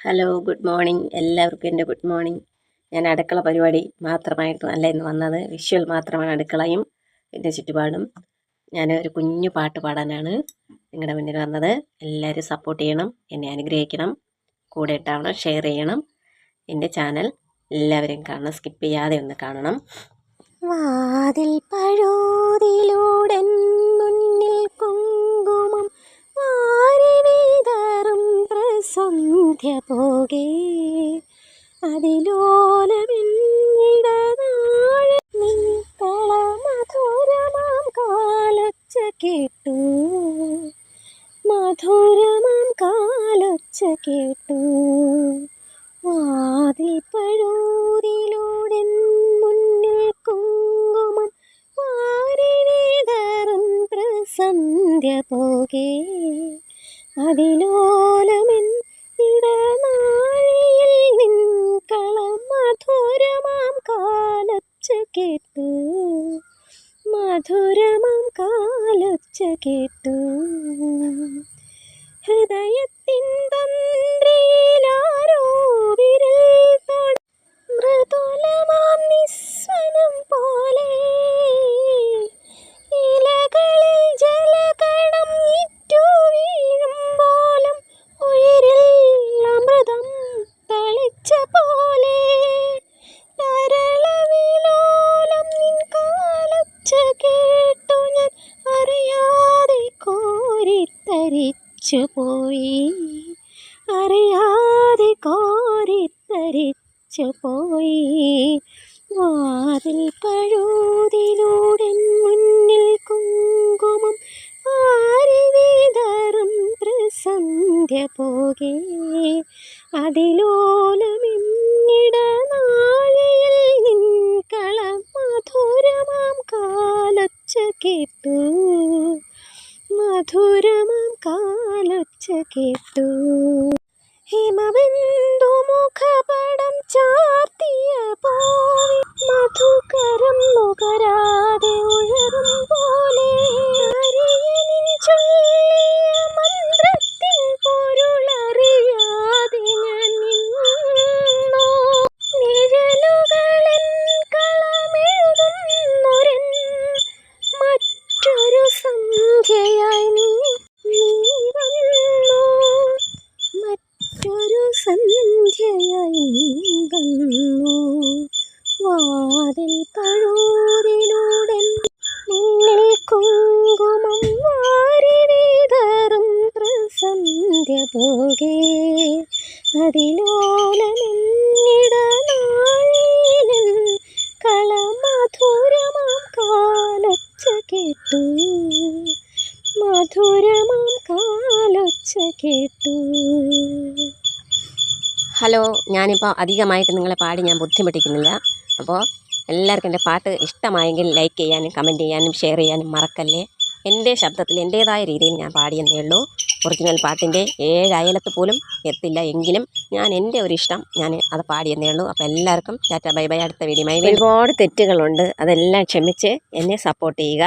Hello good morning എല്ലാവർക്കും എന്റെ good morning ഞാൻ അടുക്കള പരിപാടി മാത്രമായിട്ട് അല്ല ഇന്ന് വന്നത് വിഷ്വൽ മാത്രമാണ് അടുക്കളയും എന്റെ ചുറ്റുപാടും. ഞാൻ ഒരു കുഞ്ഞു പാട്ട് പാടാനാണ് നിങ്ങളുടെ മുന്നിൽ വന്നത്. എല്ലാവരും സപ്പോർട്ട് ചെയ്യണം എന്നെ അനുഗ്രഹിക്കണം കൂടെ ഇട്ടാവണം ഷെയർ ചെയ്യണം. എന്റെ ചാനൽ എല്ലാവരെയും കാണണം സ്കിപ്പ് ചെയ്യാതെ ഒന്ന് കാണണം. വാതിൽ പഴോതിലൂടെ മുന്നിൽ കുങ്കുമം പ്രസന്ധ്യ പോകേ അതിലോലമിന്നിടനാഴ നിൻകള മധുരമാം കാലൊച്ച കേട്ടു. മധുരമാം കാലൊച്ച കേട്ടു. വാതിൽ പഴൂരിലൂടെ മുന്നിൽ കുങ്കുമം വാരി വിതറും പ്രസന്ധ്യ പോകെ. അതിലോലമെൻ മധുരമാം കാലൊച്ച കേട്ടു. ഹൃദയത്തിൻ തന്ത്രിയിലാരോ പോയി അറിയാതെ കോരിത്തരിച്ചു പോയി. വാതിൽ പഴുതിലൂടെ മുന്നിൽ കുങ്കുമം ആരി വിതറും പ്രസന്ധ്യ പോകെ. അതിലോലമിന്നിടനാഴിയിൽ മധുരമാം കാലൊച്ച കേട്ടു. ഹിമബിന്ദു മുഖപടം സന്ധ്യയായി നീങ്ങുന്നു വാതിൽ പഴൂരിലൂടെ നിന്നിൽ കുങ്കുമം വാരി വിതറും പ്രസന്ധ്യ പോകെ. അതിലോലമെന്നിടനാളിലും കളമധുരമാം കാലൊച്ച കേട്ടു. മധുരമാം കാലൊച്ച കേട്ടു. ഹലോ ഞാനിപ്പോൾ അധികമായിട്ട് നിങ്ങളെ പാടി ഞാൻ ബുദ്ധിമുട്ടിക്കുന്നില്ല. അപ്പോൾ എല്ലാവർക്കും എന്റെ പാട്ട് ഇഷ്ടമായെങ്കിൽ ലൈക്ക് ചെയ്യാനും കമന്റ് ചെയ്യാനും ഷെയർ ചെയ്യാനും മറക്കല്ലേ? എന്റെ ശബ്ദത്തിൽ എന്റേതായ രീതിയിൽ ഞാൻ പാടിയെന്നേ ഉള്ളൂ. ഒറിജിനൽ പാട്ടിന്റെ ഏഴ് പോലും എത്തില്ല എങ്കിലും ഞാൻ എന്റെ ഒരു ഇഷ്ടം ഞാൻ അത് പാടിയെന്നേ ഉള്ളൂ. അപ്പോൾ എല്ലാവർക്കും ടാറ്റ ബൈ ബൈ അടുത്ത വീഡിയോമായി ഒരുപാട് തെറ്റുകളുണ്ട്. അതെല്ലാം ക്ഷമിച്ച് എന്നെ സപ്പോർട്ട് ചെയ്യുക.